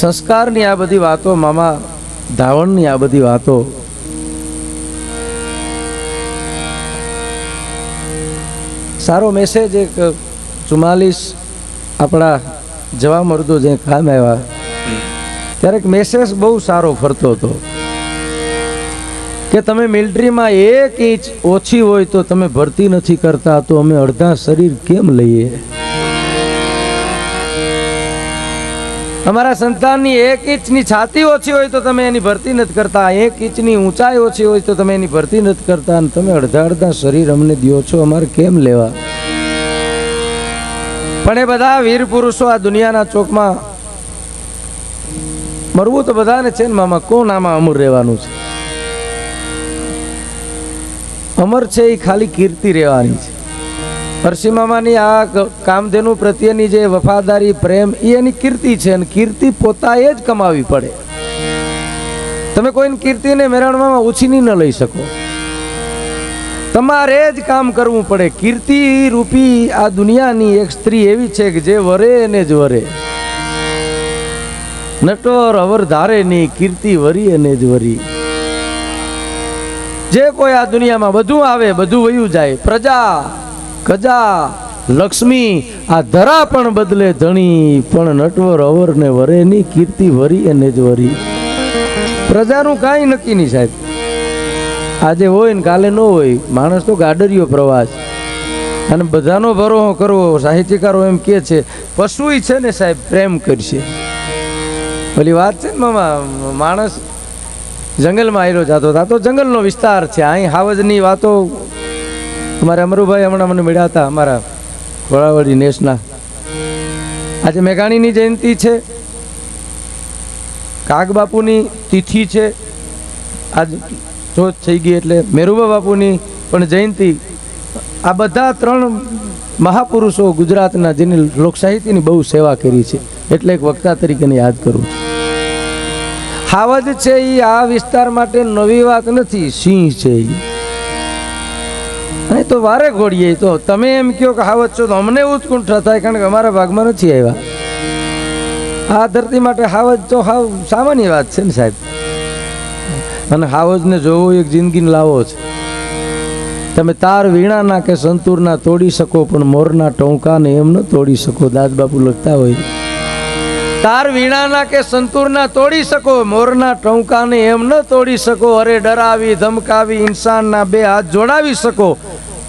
સંસ્કારની આ બધી વાતો, મામા ધાવણની આ બધી વાતો, સારો મેસેજ એક ચુમ્માલીસ આપણા જવા મરદો જે કામ આવ્યા, ત્યારે એક મેસેજ બહુ સારો ફરતો હતો. કે તમે મિલિટરીમાં એક ઇંચ ઓછી હોય તો તમે ભરતી નથી કરતા, તો અમે અડધા શરીર કેમ લઈએ? અમારા સંતાનની એક ઇંચની છાતી ઓછી હોય તો તમે એની ભરતી નથી કરતા. એક ઇંચની ઊંચાઈ ઓછી હોય તો તમે એની ભરતી નથી કરતા. અને તમે અડધા અડધા શરીર અમને દો છો, અમારે કેમ લેવા? પણ એ બધા વીર પુરુષો આ દુનિયાના ચોકમાં મરવું તો બધાને છે ને, મામા, કોણ આમાં અમર રહેવાનું છે? અમર છે એ ખાલી કીર્તિ રહેવાની છે. હરસિંહ મામાની આ કામધેનુ પ્રત્યેની જે વફાદારી, પ્રેમ એ એની કીર્તિ છે અને કીર્તિ પોતાએ જ કમાવી પડે. તમે કોઈની કીર્તિને મેરાણમાં ઉછીની ન લઈ શકો. તમારે જ કામ કરવું પડે. કીર્તિ રૂપી આ દુનિયાની એક સ્ત્રી એવી છે કે જે વરે એને જ વરે. નટોર અવર ધારે ની કીર્તિ વરી એને જ વરી. જે કોઈ આ દુનિયામાં બધું આવે, બધું વયું જાય, પ્રજા કજા લક્ષ્મી, આ ધરા પણ બદલે ધણી, પણ નટવર, અવર ને વરે, ની કીર્તિ વરી અને જ વરી. પ્રજાનું કાંઈ નક્કી નહીં સાહેબ. આજે હોય ને કાલે ન હોય, માણસ તો ગાડરિયો પ્રવાસ. અને બધાનો ભરો કરવો, સાહિત્યકારો એમ કે છે, પશુય છે ને સાહેબ, પ્રેમ કરશે. ઓલી વાત છે ને મામા, માણસ જંગલમાં આવેલો જતો હતો જંગલનો વિસ્તાર છે અહીં હાવજની વાતો અમારે અમરુભાઈ હમણાં મને મળ્યા હતા અમારા વળાવડી નેશના. આજે મેઘાણીની જયંતિ છે. કાગબાપુની તિથિ છે. આજ જોત થઈ ગઈ એટલે મેરુબા બાપુની પણ જયંતિ. આ બધા ત્રણ મહાપુરુષો ગુજરાતના જેની લોકસાહિત્યની બહુ સેવા કરી છે. એટલે એક વક્તા તરીકેને યાદ કરું છું. હાવજ છે એ આ વિસ્તાર માટે નવી વાત નથી. સિંહ છે એ અહીં તો વારે ઘોડીએ તો તમે એમ કહો કે હાવજ છો તો અમને ઉત્કુંઠ થાય કારણ કે અમારા ભાગમાં નથી આવ્યા. આ ધરતી માટે હાવજ તો હાવ સામાન્ય વાત છે ને સાહેબ. અને હાવજને જોવો એક જિંદગીને લાવો છે. તમે તાર વીણાના કે સંતૂરના તોડી શકો, પણ મોરના ટોંકાને એમ ન તોડી શકો. દાદબાપુ લખતા હોય. તાર વીણાના કે સંતૂરના તોડી શકો, મોરના ટોંકાને એમ ન તોડી શકો, અરે ડરાવી, ધમકાવી, ઇન્સાનના બે હાથ જોડાવી શકો,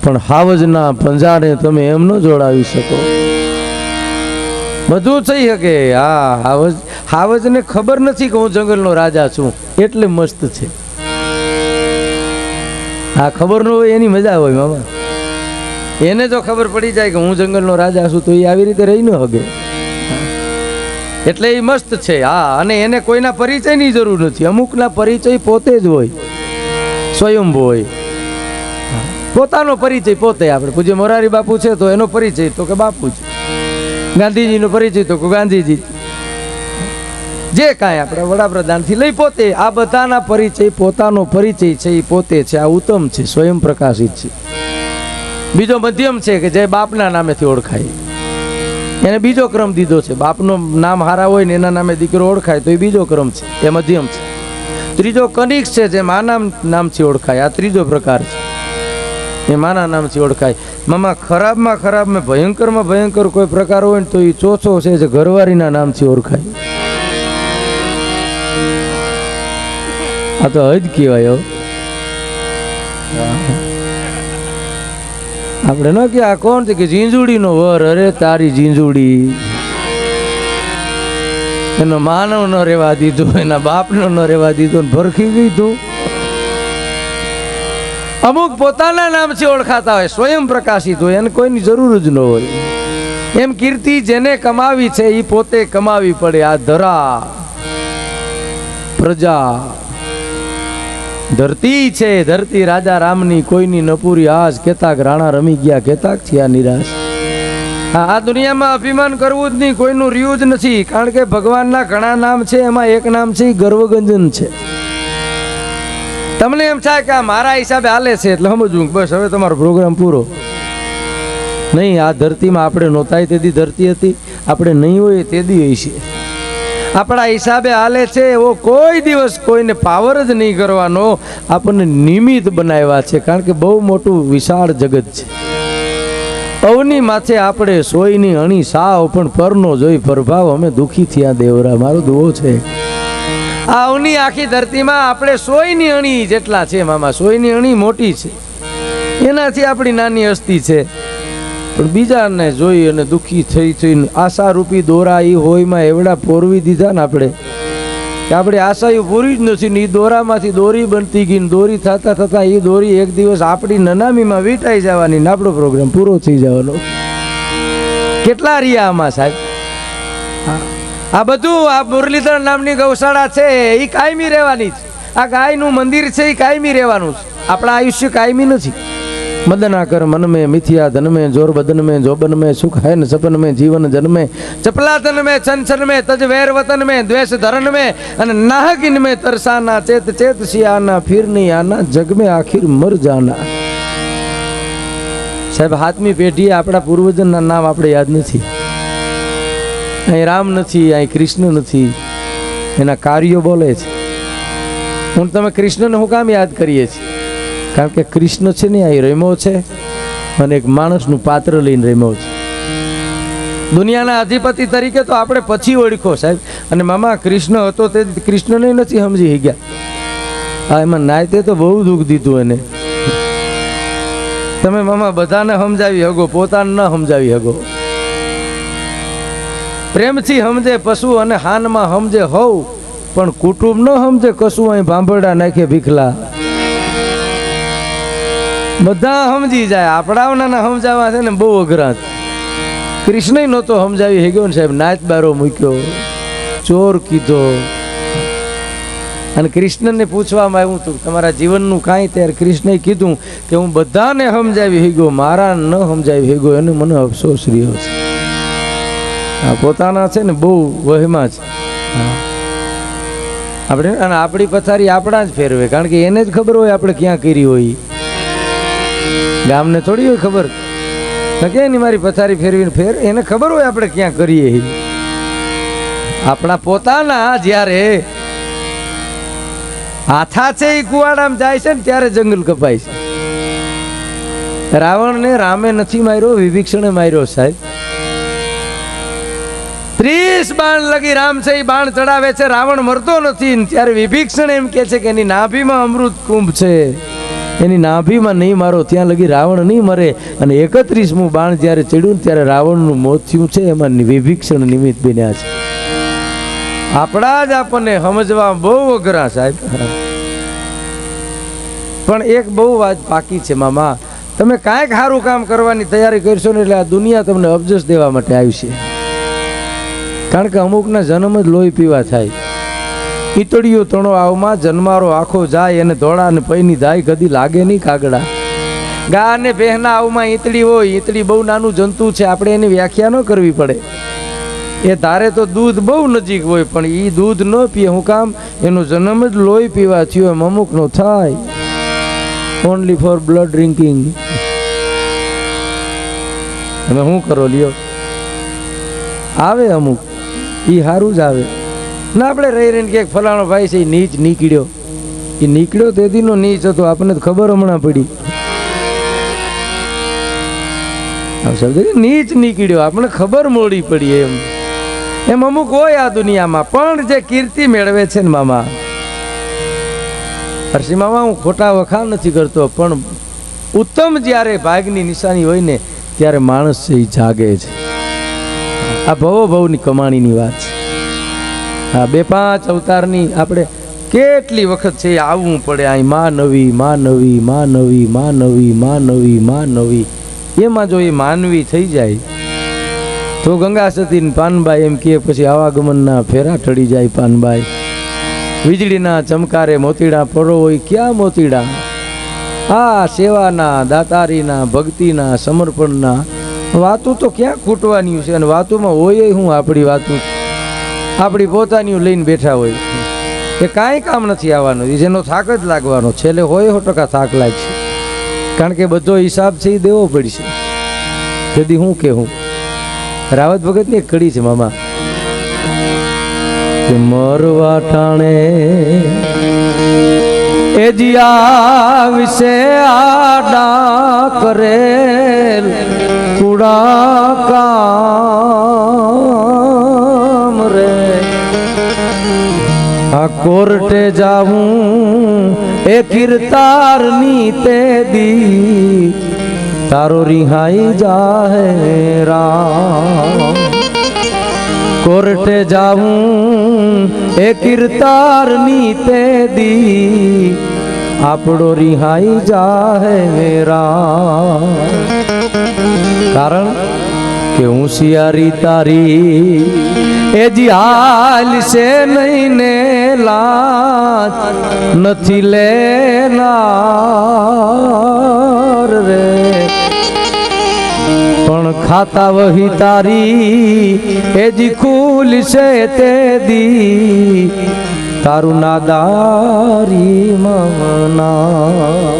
પણ હાવજના પંજાને તમે એમ ન જોડાવી શકો. બધું થઈ શકે. હા, હાવજ, હાવજને ખબર નથી કે હું જંગલનો રાજા છું. એટલે મસ્ત છે. હા, ખબર ન હોય એની મજા હોય, મામા. એને જો ખબર પડી જાય કે હું જંગલનો રાજા છું, તો એ આવી રીતે રહી ન હગે. એટલે એ મસ્ત છે. હા, અને એને કોઈના પરિચયની જરૂર નથી. અમુકના પરિચય પોતે જ હોય. સ્વયંભૂ હોય. પોતાનો પરિચય પોતે આપણે. પૂજ્ય મોરારી બાપુ છે તો એનો પરિચય તો કે બાપુ છે. ગાંધીજીનો પરિચય તો કે ગાંધીજી. જે કાંઈ આપણે વડાપ્રધાનથી લઈ પોતે. આ બધાના પરિચય પોતાનો પરિચય છે, એ પોતે છે. આ ઉત્તમ છે, સ્વયં પ્રકાશિત છે. બીજો મધ્યમ છે કે જે બાપના નામેથી ઓળખાય. એને બીજો ક્રમ દીધો છે. બાપનું નામ હારા હોય ને એના નામે દીકરો ઓળખાય તો એ બીજો ક્રમ છે. એ મધ્યમ છે. ત્રીજો કનિક છે જે માના નામથી ઓળખાય. આ ત્રીજો પ્રકાર છે. એ માના નામથી ઓળખાય. મામા, ખરાબમાં ખરાબ મેં ભયંકરમાં ભયંકર કોઈ પ્રકાર હોય ને તો એ ચોથો છે જે ઘરવાળીના નામથી ઓળખાય. આ તો હજ કહેવાય આપણે ન કે આ કોણ છે કે ઝીંઝુડીનો વર? અરે તારી ઝીંઝુડી. એનો માનવ ન રહેવા દીધો, એના બાપનો ન રહેવા દીધો ભરખી દીધું. અમુક પોતાના નામથી ઓળખાતા હોય, સ્વયં પ્રકાશિત હોય, એને કોઈની જરૂર જ ન હોય. એમ કીર્તિ જેને કમાવી છે એ પોતે કમાવી પડે આ ધરા પ્રજા. ધરતી છે, ધરતી રાજા રામની, કોઈની નપુરી આજ કેતાક રાણા રમી ગયા, કેતાક થયા નિરાશ. આ દુનિયામાં અભિમાન કરવું જ નહીં, કોઈનું રહ્યું જ નથી, કારણ કે ભગવાનના ઘણા નામ છે, એમાં એક નામ છે ગર્વગંજન છે. તમને એમ થાય કે આ મારા હિસાબે હાલે છે, એટલે સમજવું, બસ હવે તમારો પ્રોગ્રામ પૂરો. નહીં, આ ધરતીમાં આપણે નહોતાય તેથી ધરતી હતી, આપણે નહીં હોય તે દી હોય છે આપણા હિસાબે હાલે છે એવો કોઈ દિવસ કોઈને પાવર જ નહીં કરવાનો. આપણને નિમિત્ત બનાવ્યા છે, કારણ કે બહુ મોટું વિશાળ જગત છે. અવની માથે આપણે સોયની અણી સાવ, પણ પરનો જોઈ પ્રભાવ અમે દુઃખી થયા દેવરા, મારો દુઓ છે. આ અવની આખી ધરતીમાં આપણે સોયની અણી જેટલા છે, મામા, સોયની અણી મોટી છે. એનાથી આપણી નાની અસ્થિ છે. પણ બીજાને જોઈ અને દુઃખી થઈ થઈને આશારૂપી દોરા એ હોયમાં એવડા પોરવી દીધા ને આપણે. કે આપણે આશાઓ પૂરી જ નથી ને એ દોરામાંથી દોરી બનતી ગઈ દોરી થતા થતા એ દોરી એક દિવસ આપણી નનામીમાં વીંટાઈ જવાની ને આપણો પ્રોગ્રામ પૂરો થઈ જવાનો. કેટલા રહ્યા આમાં સાહેબ? આ બધું આ મુરલીધર નામની ગૌશાળા છે એ કાયમી રહેવાની છે આ ગાયનું મંદિર છે એ કાયમી રહેવાનું છે આપણા આયુષ્ય કાયમી નથી. મદના કર મન મેં મિથિયા ધન મેં જોર બદન મેં જોબન મેં સુખ હૈ સપન મેં જીવન જન મેં ચપલાતન મેં ચંચન મેં તજ વેર વતન મેં દ્વેષ ધરન મેં અને નાહગિન મેં તરસાના, ચેત ચેત શિયાના, ફિરની આના જગ મેં આખિર મર જાના સાહેબ હાથમી પેઢીએ આપણા પૂર્વજનના નામ આપણે યાદ નથી. અહીં રામ નથી, અહીં કૃષ્ણ નથી. એના કાર્યો બોલે છે. હું, તમે કૃષ્ણને શું કામ યાદ કરીએ છીએ? કારણ કે કૃષ્ણ છે ને, અહીં રમ્યો છે અને એક માણસનું પાત્ર લઈને રમ્યો છે. દુનિયાના અધિપતિ તરીકે તો આપણે પછી ઓળખો સાહેબ. અને મામા, કૃષ્ણ હતો તે કૃષ્ણને નથી સમજી ગયા હા એમાં નાયતે તો બહુ દુઃખ દીધું એને. તમે મામા, બધાને સમજાવી હગો પોતાને ન સમજાવી હગો પ્રેમથી સમજે, પશુ અને હાનમાં સમજે હોવ પણ કુટુંબ ન સમજે, કશું અહીં ભાંભરડા નાખે ભીખલા. બધા સમજી જાય. આપણાઓના સમજાવવા છે ને બહુ અઘરા. કૃષ્ણ નહોતો સમજાવી હેગ્યો ને સાહેબ, નાચ બારો મૂક્યો, ચોર કીધો. અને કૃષ્ણને પૂછવામાં આવ્યું હતું તમારા જીવનનું કાંઈ ત્યારે? કૃષ્ણએ કીધું કે, હું બધાને સમજાવી. હેગ્યો મારા ન સમજાવી. હેગ્યો એને મને અફસોસ રહ્યો છે. આ પોતાના છે ને બહુ વહેમાં છે. આપણે, અને આપણી પથારી આપણા જ ફેરવે, કારણ કે એને જ ખબર હોય આપણે ક્યાં કરી હોય. ગામને થોડી હોય ખબર. કે મારી પથારી ફેરવીને ફેર, એને ખબર હોય આપણે ક્યાં કરીએ આપણા પોતાના જ્યારે હાથા છે એ કુવાડામાં જાય છે ને ત્યારે જંગલ કપાય છે. રાવણને રામે નથી માર્યો, વિભીક્ષણે માર્યો સાહેબ. ત્રીસ બાણ લગી રામ છે એ બાણ ચડાવે છે, રાવણ મરતો નથી ત્યારે વિભીક્ષણ એમ કે છે કે એની નાભીમાં અમૃત કુંભ છે. એની નાભીમાં નહીં મારો, ત્યાં લગી રાવણ નહીં મરે. અને એકત્રીસમું બાણ જ્યારે ચડ્યું ત્યારે રાવણનું મોત થયું છે, એમાં વિભીક્ષણ નિમિત્ત બન્યા છે. આપણા જ આપણને સમજવા બહુ અઘરા સાહેબ. પણ એક બહુ વાત બાકી છે મામા. તમે કાંઈક સારું કામ કરવાની તૈયારી કરશો ને એટલે આ દુનિયા તમને અબજસ દેવા માટે આવશે કારણ કે અમુકના જન્મ જ લોહી પીવા થાય. ઈતળિયું તણો આવમાં જન્મારો આખો જાય અને ધોળા ને પૈની જાય કદી લાગે નહીં કાગડા. ગા અને ભેહના આવમાં ઈતળી હોય, ઈતળી બહુ નાનું જંતુ છે, આપણે એની વ્યાખ્યા ન કરવી પડે. એ ધારે તો દૂધ બહુ નજીક હોય, પણ એ દૂધ ન પીએ. હું કામ? એનો જન્મ જ લોહી પીવા થયો, એમ અમુકનો થાય. ઓનલી ફોર બ્લડ ડ્રિંકિંગ તમે શું કરો લ્યો? આવે અમુક? એ સારું જ આવે. ના, આપણે રહી રહીને કે ફલાણો ભાઈ છે, એ નીચ નીકળ્યો. એ નીકળ્યો તેદીનો નીચ હતો, આપણને ખબર હમણાં પડી. નીચ નીકળ્યો, આપણને ખબર મોડી પડી એમ. એમ અમુક હોય આ દુનિયામાં, પણ જે કીર્તિ મેળવે છે ને મામા. હર્ષિ મામા, હું ખોટા વખાણ નથી કરતો, પણ ઉત્તમ જ્યારે ભાગની નિશાની હોય ને, ત્યારે માણસ છે એ જાગે છે. આ ભવો ભવની કમાણીની વાત છે. આ બે પાંચ અવતારની આપણે કેટલી વખત છે આવવું પડે અહીં માં નવી માં નવી માં નવી માં નવી માં નવી માં નવી એમાં જો એ માનવી થઈ જાય, તો ગંગા સતી પાનબાઈ એમ કહે, પછી આવાગમનના ફેરા ટળી જાય પાનબાઈ. વીજળીના ચમકારે મોતીડા પડો હોય ક્યાં મોતીડા? આ સેવાના, દાતારીના, ભક્તિના, સમર્પણના વાતું તો ક્યાં ખૂટવાની છે? અને વાતુમાં હોય હું આપણી વાતું આપણી પોતાની લઈને બેઠા હોય. એ કાંઈ કામ નથી આવવાનું જેનો થાક જ લાગવાનો. છેલ્લે હોય સો ટકા થાક લાગશે કારણ કે બધો હિસાબ છે એ દેવો પડશે. તેથી હું કે હું રાવત ભગતની એક કડી છે, મામા. કે મરવા ટાણે એ જિયા વિશે આડા કરેલ કુડા કામ આ કોર્ટે જાવું એ કિરતારની તે દી તારો રિહાઈ જાહે રામ કોર્ટે જાવું એ કિરતારની તે દી આપણો રિહાઈ જાહે રામ કારણ કે હોશિયારી તારી, એ જી હાલ છે નહીં ને લાત, નથી લેનાર રે. પણ ખાતા વહી તારી, એ જી ખુલ છે તે દી. તારું નાદારી મના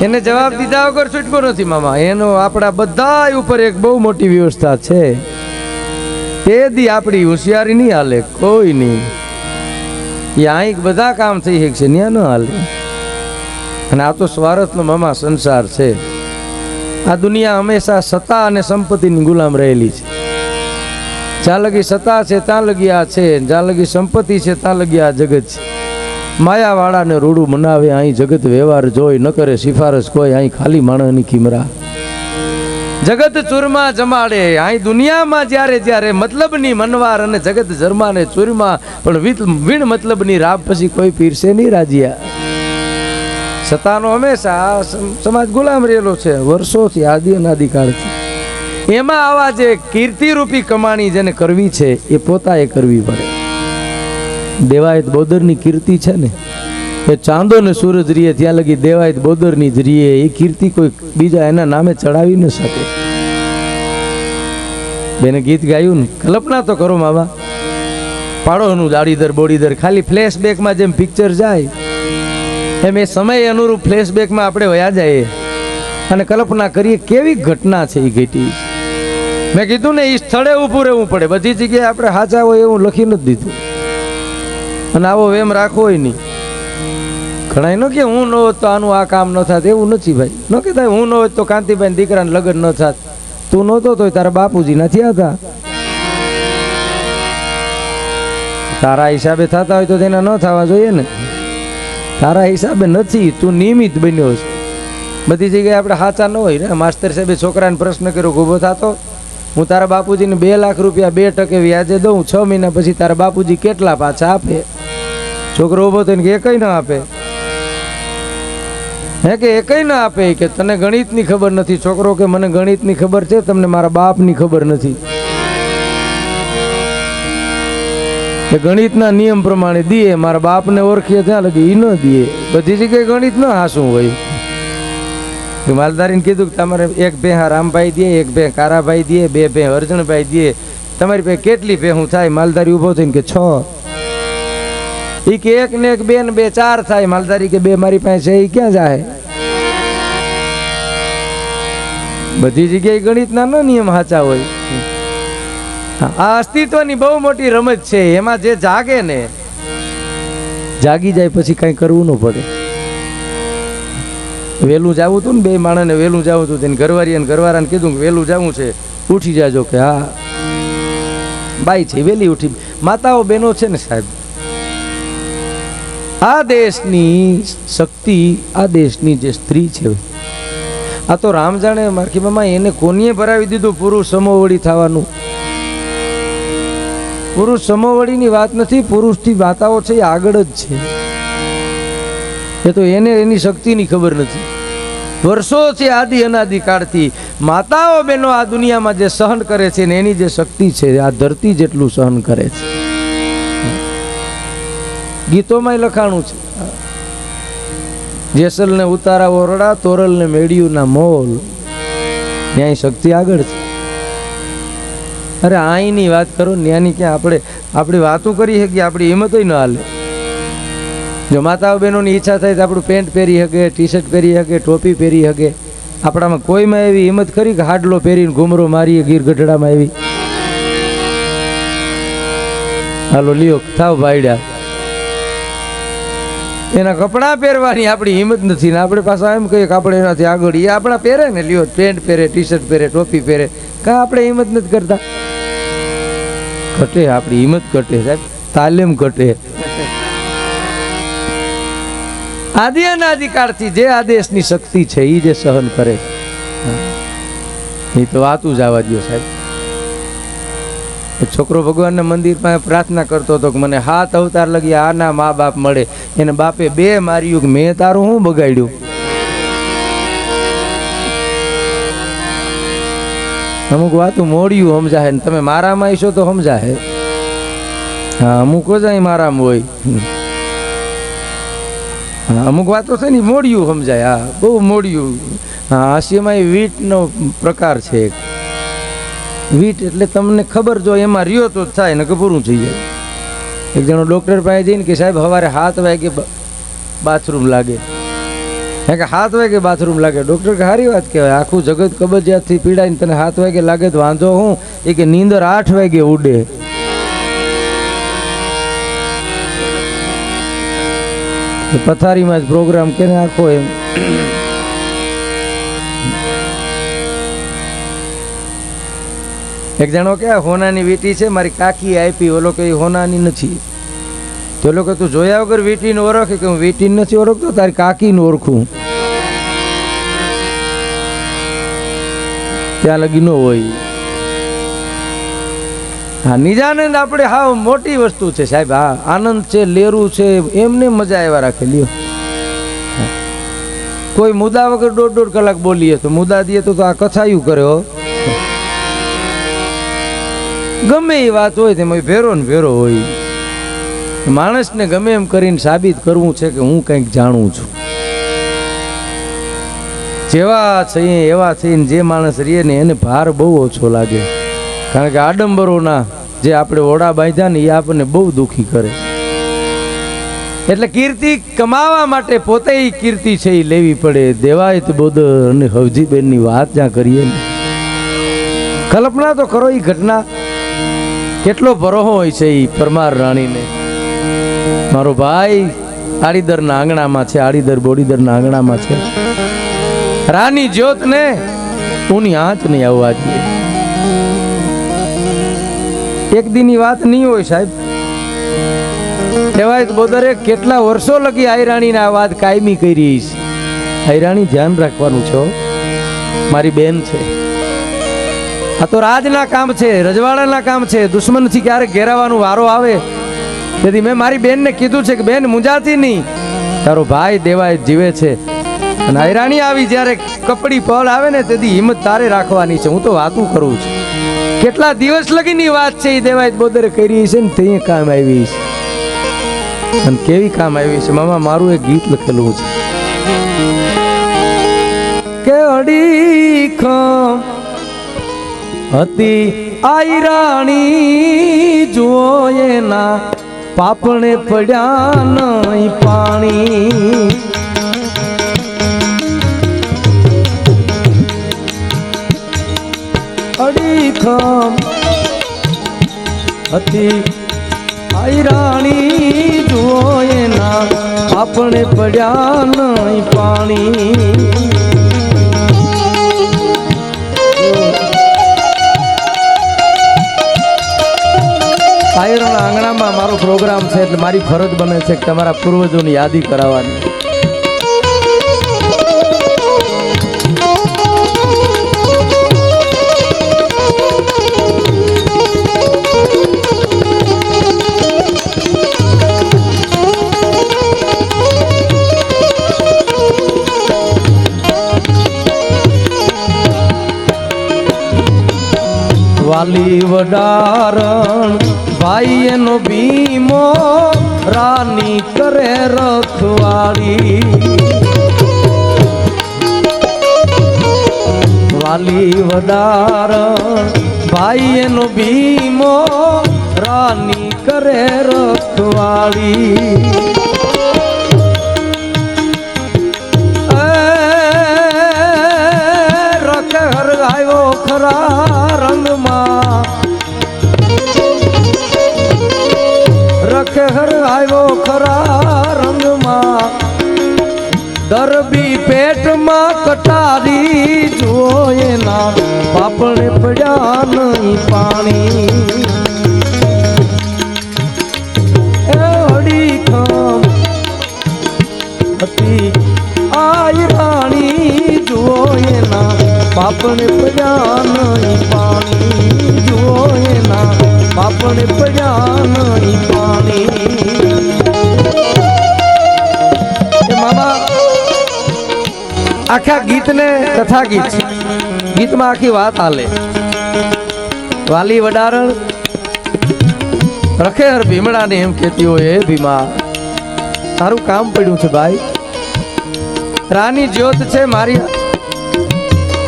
એને જવાબ દીધા વગર છૂટકો નથી, મામા. એનો આપણા બધા ઉપર એક બહુ મોટી વ્યવસ્થા છે. તે દી આપણી હોશિયારી નહીં હાલે, કોઈ નહીં. એ અહીં બધા કામ થઈ શકશે ત્યાં ન હાલે. અને આ તો સ્વાર્થનો, મામા, સંસાર છે. આ દુનિયા હંમેશા સત્તા અને સંપત્તિની ગુલામ રહેલી છે. જ્યાં લગી સત્તા છે, ત્યાં લગી આ છે. જ્યાં લગી સંપત્તિ છે, ત્યાં લગી આ જગત છે. માયાવાળાને રૂડું મનાવે અહીં જગત વ્યવહાર જોઈ ન કરે, સિફારસ કોઈ અહીં ખાલી માણસની કિમરા જગત ચૂરમા જમાડે અહીં દુનિયામાં જ્યારે જ્યારે મતલબની મનવાર અને જગત જરમાને ચૂરમા, પણ વીણ મતલબની રાબ પછી કોઈ પીરસે નહીં રાજીયા. સત્તાનો હંમેશા સમાજ ગુલામ રહેલો છે, વર્ષોથી આદિ અનાદિ કાળથી એમાં આવા જે કીર્તિરૂપી કમાણી જેને કરવી છે, એ પોતાએ કરવી પડે. દેવાયત બોદરની કીર્તિ છે ને, એ ચાંદો ને સૂરજ રીએ, ત્યાં લગી દેવાયત બોદરની જ રીએ, એ કીર્તિ કોઈ બીજા એના નામે ચડાવી ન શકે. બેને ગીત ગાયું ને, કલ્પના તો કરો મામા પાડોનું દાડીદર બોડીદર ખાલી ફ્લેશબેકમાં જેમ પિક્ચર જાય, એમ એ સમય અનુરૂપ ફ્લેશબેકમાં આપણે વયા જઈએ. અને કલ્પના કરીએ કેવી ઘટના છે એ ઘટી. મેં કીધું ને એ સ્થળે ઊભું રહેવું પડે, બધી જગ્યાએ આપણે હાચા હોય એવું લખી નથી દીધું. અને આવો વેમ રાખવો નહીં. ઘણા ન કે હું ન હોત તો આનું આ કામ ન થાત, એવું નથી ભાઈ. ન કે થાય હું ન હોત તો કાંતિભાઈ દીકરાને લગ્ન ન થાત. તું નહોતો તો તારા બાપુજી નથી હતા તારા હિસાબે થતા હોય તો તેના ન થવા જોઈએ ને. તારા હિસાબે નથી, તું નિયમિત બન્યો છે. બધી જગ્યાએ આપણે સાચા ન હોય ને. માસ્તર સાહેબે છોકરાને પ્રશ્ન કર્યો ઊભો થતો? હું તારા બાપુજીને બે લાખ રૂપિયા બે ટકે વ્યાજે દઉં, છ મહિના પછી તારા બાપુજી કેટલા પાછા આપે? છોકરો ઊભો થઈને કે એકય ન આપે. હે કે એકય ના આપે કે તને ગણિતની ખબર નથી. છોકરો કે મને ગણિતની ખબર છે, તમને મારા બાપની ખબર નથી. કે ગણિતના નિયમ પ્રમાણે દીએ, મારા બાપને ઓળખીએ ત્યાં લગી ઈ ન દીએ. બધી જગ્યાએ ગણિત ન હાસું હોય. કે માલધારીને કીધું કે તમારે એક ભે રામભાઈ દે એક ભે કારાભાઈ દે બે ભે અર્જણભાઈ દે તમારી પાસે કેટલી ભેહું થાય? માલધારી ઊભો થઈને કે છ. ઈ કે એક ને એક બે ને બે ચાર થાય. માલધારી કે બે મારી પાસે છે એ ક્યાં જાય? બધી જગ્યાએ ગણિતના નો નિયમ સાચા હોય. આ અસ્તિત્વની બહુ મોટી રમત છે. એમાં જે જાગે ને, જાગી જાય પછી કાંઈ કરવું ન પડે. વહેલું જવું હતું ને બે માણસને વહેલું જવું હતું તેને ઘરવારી અને ઘરવાળાને કીધું કે વહેલું જવું છે. ઉઠી જાજો કે હા. બાઈ છે, વહેલી ઉઠી. માતાઓ બહેનો છે ને સાહેબ આ દેશની શક્તિ, આ દેશની જે સ્ત્રી છે, આ તો રામ જાણે મારખી મામા એને કોનીએ ભરાવી દીધું પુરુષ સમોવડી થવાનું. પુરુષ સમોવડીની વાત નથી, પુરુષથી માતાઓ છે એ આગળ જ છે. એ તો એને, એની શક્તિની ખબર નથી. વર્ષોથી આદિ અનાદિ કાળથી. માતાઓ બહેનો આ દુનિયામાં જે સહન કરે છે ને એની જે શક્તિ છે, આ ધરતી જેટલું સહન કરે છે. ગીતોમાંય લખાણું છે. જેસલને ઉતારા ઓરડા તોરલને મેળ્યુંના મોલ. ન્યાય શક્તિ આગળ છે. અરે અહીંની વાત કરો, ન્યાની ક્યાં? આપણે, આપણી વાતો કરી શકીએ, આપણી હિંમતોય ન હાલે. જો માતાઓ બહેનોની ઈચ્છા થાય તો આપણું પેન્ટ પહેરી શકે ટી શર્ટ પહેરી શકે, ટોપી પહેરી શકે. આપણામાં કોઈમાં એવી હિંમત કરી કે હાડલો પહેરીને ઘૂમરો મારીએ ગીર ગઢડામાં એવી? હાલો, લ્યો, થાવ ભાઈડા. એના કપડાં પહેરવાની આપણી હિંમત નથી ને આપણે પાછા એમ કહીએ કે આપણે એનાથી આગળ એ આપણા પહેરે ને લ્યો, પેન્ટ પહેરે ટી શર્ટ પહેરે, ટોપી પહેરે. કાં આપણે હિંમત નથી કરતા. ઘટે, આપણી હિંમત ઘટે સાહેબ. તાલીમ ઘટે. આદિ અનાદિકાળથી જે આદેશની શક્તિ છે એ જે સહન કરે એ તો વાતું જ આવવા દો સાહેબ. છોકરો ભગવાનના મંદિર પાસે પ્રાર્થના કરતો હતો કે મને હાથ અવતાર લગી આના મા બાપ મળે. એને બાપે બે માર્યું કે મેં તારું શું બગાડ્યું? અમુક વાતું મોડ્યું સમજાય ને તમે મારામાં આવીશો તો સમજાય. હા, અમુક જાય મારામાં હોય. હા, અમુક વાતો છે ને મોડિયું સમજાય. હા, બહુ મોડિયું. હા, હાસ્યમાં એ વીટનો પ્રકાર છે એક. વીટ એટલે તમને ખબર જો એમાં રહ્યો તો થાય ને કે પૂરું થઈ જાય. એક જણો ડૉક્ટર પાસે જઈને કે સાહેબ સવારે હાથ વાગે બાથરૂમ લાગે. હે કે હાથ વાગે બાથરૂમ લાગે. ડૉક્ટર કે સારી વાત કહેવાય? આખું જગત કબજિયાતથી પીડાઈને તને હાથ વાગે લાગે તો વાંધો હું? એ કે નીંદર આઠ વાગે ઉડે. પથારીમાં જ પ્રોગ્રામ કેને આખો એમ. એક જણો કે હોનાની વીટી છે, મારી કાકી આપી. ઓલો કે હોનાની નથી. તો લોકો તું જોયા વગર વીટીને ઓળખે કે હું વીટીને નથી ઓળખતો, તારી કાકીને ઓળખું. ત્યાં લગી ન હોય. હા, નિજાનંદ આપણે હા મોટી વસ્તુ છે, સાહેબ. હા, આનંદ છે, લેરું છે, એમને મજા આવ્યા રાખે, લ્યો. કોઈ મુદ્દા વગર દોઢ દોઢ કલાક બોલીએ તો મુદ્દા દઈએ તો આ કથાયું કરે, હો. ગમે એ વાત હોય તેમાં ભેરો ને ભેરો હોય. માણસને ગમે એમ કરીને સાબિત કરવું છે કે હું કંઈક જાણું છું. જેવા છીએ એવા થઈને જે માણસ રહીએ ને એને ભાર બહુ ઓછો લાગે. કારણ કે આડંબરોના જે આપણે ઓડા બાંધ્યા ને એ આપણને બહુ દુઃખી કરે. એટલે કીર્તિ કમાવા માટે પોતે કીર્તિ છે એ લેવી પડે. દેવાય તો બોધ અને હવજીબેનની વાત જ્યાં કરીએ ને. કલ્પના તો કરો એ ઘટના. કેટલો ભરોહો હોય છે એ પરમાર રાણીને. મારો ભાઈ આડીદરના આંગણામાં છે, આડીદર બોડીદરના આંગણામાં છે. રાની જ્યોત ને ઉની આંચ નહીં આવવા દે. એક દીની વાત નહીં હોય સાહેબ. કહેવાય બોદરે કેટલા વર્ષો લગી આયરાણીને આ વાત કાયમી કરી છે. આયરાણી ધ્યાન રાખવાનું છો. મારી બેન છે. આ તો રાજના કામ છે, રજવાડાના કામ છે. દુશ્મનથી ક્યારેક ઘેરાવાનો વારો આવે. તેથી મેં મારી બેનને કીધું છે કે, બેન, મુંજાતી નહીં. તારો ભાઈ દેવાય જીવે છે. અને હૈરાણી આવી જ્યારે કપડી પલ આવે ને, તેથી હિંમત તારે રાખવાની છે. હું તો વાતું કરું છું. કેટલા દિવસ લગીની વાત છે એ દેવાય બોદરે કરી છે ને તે કામ આવી છે. અને કેવી કામ આવી છે? મામા, મારું એક ગીત લખેલું છે. કે અડીખમ હતી આઈ રાણી, જુઓ એના પાપણે પડ્યા નહીં પાણી. અડીખમ હતી આઈ રાણી, જુઓ એના પાપણે પડ્યા નહીં પાણી. આયરના આંગણામાં મારો પ્રોગ્રામ છે એટલે મારી ફરજ બને છે કે તમારા પૂર્વજોની યાદી કરાવવાની. વાલી વડારણ. ભાઈ એનો ભીમો રાની કરે રખવાળી વાલી વડારણ ભાઈ એનો ભીમો રાની કરે રખવાળી ખરા રખે આવ્યો ખરા રંગમાં. દરબી પેટમાં કટારી જુઓ એના. પાપણે પડ્યા નહીં પાણી. હતી. આઈ રાણી જુઓ એના. પાપણે પડ્યા નહીં પાણી. જુઓ એના. પાપણે પડ્યા નહીં પાણી. એ મામા, આખા ગીતને કથા ગીત. ગીતમાં આખી વાત હાલે. વાલી વડારણ રખે હર ભીમડાને એમ કહેતી હોય, હે ભીમા, તારું કામ પડ્યું છે ભાઈ. રાની જ્યોત છે મારી.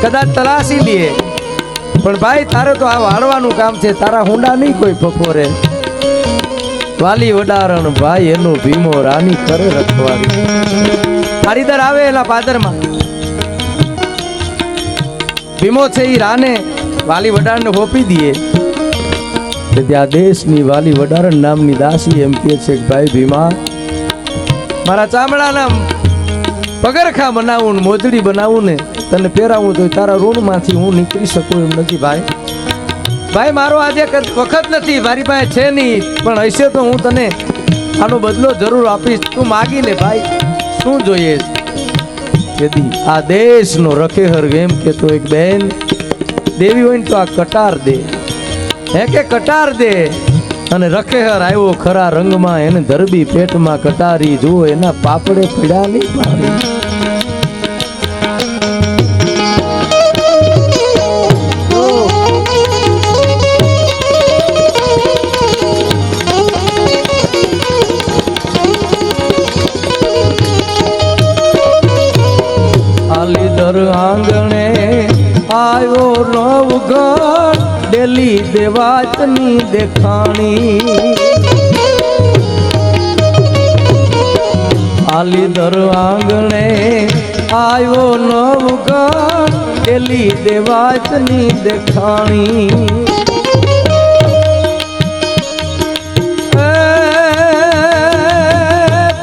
કદાચ તલાસી લીએ પણ ભાઈ, તારે તો આ વાળવાનું કામ છે. તારા હુંડા નહીં કોઈ બપોરે વાલી વડારણ ભાઈ, એનો ભીમો રાની કરે રખવાડી. પારીદર આવે એના પાદરમાં. ભીમો છે એ રાને વાલી વડારને હોપી દઈએ. એટલે ત્યાં દેશની વાલી વડારણ નામની દાસી એમ કે છે ભાઈ ભીમા, મારા ચામડાના પગરખા બનાવું ને, મોજડી બનાવું ને, તને પહેરાવું તો તારા ઋણમાંથી હું નીકળી શકું એમ નથી ભાઈ. ભાઈ, મારો આજે વખત નથી, મારી પાસે છે નહીં, પણ હશે તો હું તને આનો બદલો જરૂર આપીશ. તું માગી લે ભાઈ, શું જોઈએ જેથી આ દેશનો રખેહર એમ કે તો એક બેન. દેવી હોય ને તો આ કટાર દે. હે કે કટાર દે? અને રખેહર આવ્યો ખરા રંગમાં, એને ધરબી પેટમાં કટારી જુઓ એના પાપડે પીડા નહીં પાડી. ડેલી દેવાતની દેખાણી. આલીદર આંગણે આવ્યો નવગણ ડેલી દેવાતની દેખાણી.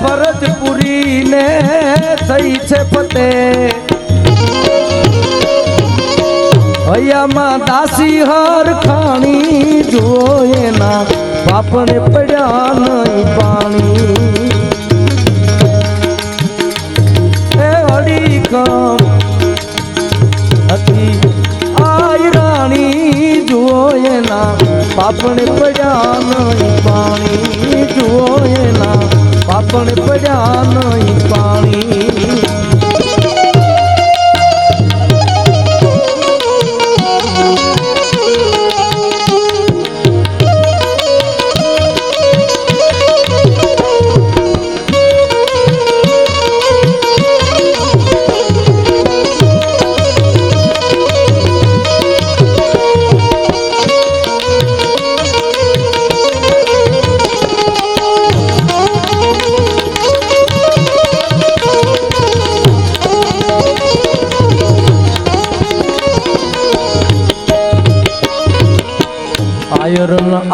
ફરજ પૂરીને થઈ છે ફતે હૈયામાં દાસી હર ખાણી જોયે ના બાપને પડ્યા નહીં પાણી. એ અડીખમ હતી આય રાણી જોયે ના પાપણે પડ્યા નહીં પાણી. જોયે ના પાપણે પડ્યા નહીં પાણી.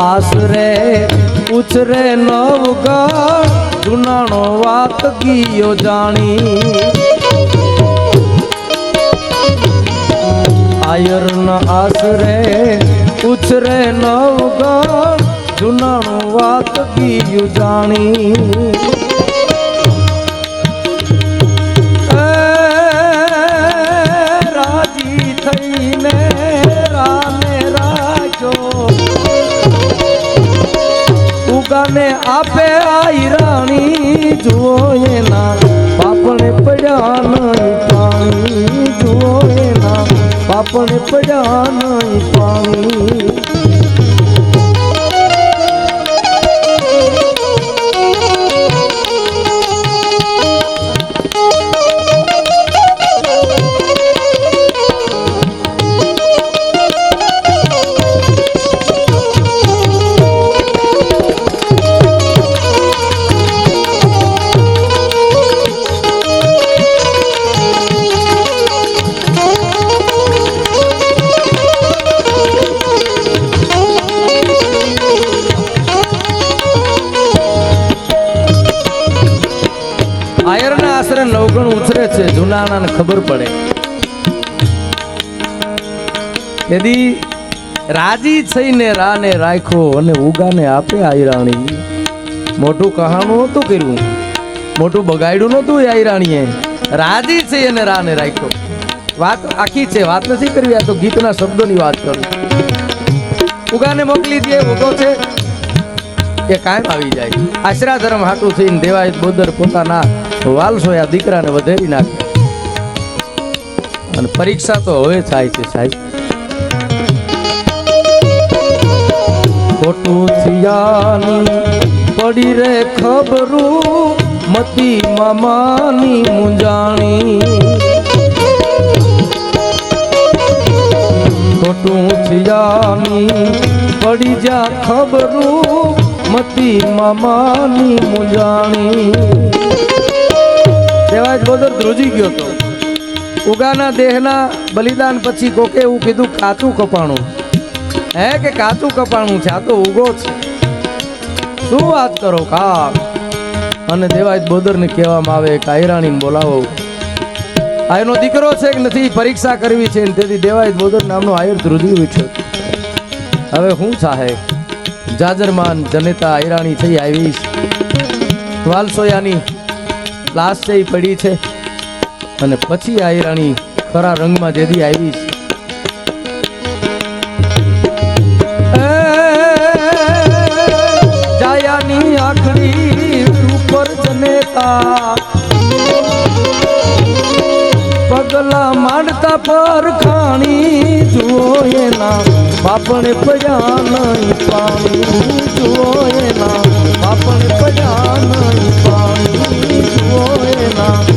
આશરે ઉછરે નવગણ જુનાણો વાત ગીયો જાણી. આયરન આશરે ઉછરે નવગણ જુનાણો વાત ગીયું જાણી. ઉગાને આપે આઈ રાણી, જુઓ એના. પાપણે પડ્યા નહીં પાણી, જુઓ એના. પાપણે પડ્યા નહીં પાણી તેથી રાજી થઈને રાને રાખ્યો અને ઉગાને આપે આયરાણી. મોટું કહાણું નહોતું કર્યું મોટું બગાડ્યું નહોતું આયરાણીએ. રાજી છે અને રાને રાખ્યો. વાત આખી છે, વાત નથી કરવી, આ તો ગીતના શબ્દોની વાત કરું. ઉગાને મોકલી દે ઉગો છે. એ કાયમ આવી જાય. આશરા ધર્મ હાટું થઈને દેવાય બોદર પોતાના વાલસોયા દીકરાને વધેરી નાખે. અને પરીક્ષા તો હવે થાય છે સાહેબ. ખોટું થિયાની પડી રે ખબરું મતી મામાની મુંજાણી ખોટું થિયાની પડી જા ખબરું મતી મામાની મુંજાણી દેવાજ બોદર ધ્રુજી ગયો તો. ઉગાના દેહના બલિદાન પછી કોકે એવું કીધું કાચું કપાણું. હે કે કાચું કપાણું છે? આ તો ઉગો છે. શું વાત કરો કા અને દેવાય બોદરને કહેવામાં આવે કે આયરાણીને બોલાવો. આ એનો દીકરો છે કે નથી? પરીક્ષા કરવી છે તેથી દેવાય બોદર નામનો આયર ધ્રુજી ઉઠ્યો હવે હું સાહેબ, જાજરમાન જનેતા આયરાણી થઈ આવીશ વાલસોયાની લાશ છે પડી છે. અને પછી આયરાણી ખરા રંગમાં જેથી આવીશ પગલા માંડતા પર ખાણી જુઓ એના. બાપણે પજા નહીં પાણી, જુઓ એના. બાપણે પજા નહીં પાણી, જુઓ એના.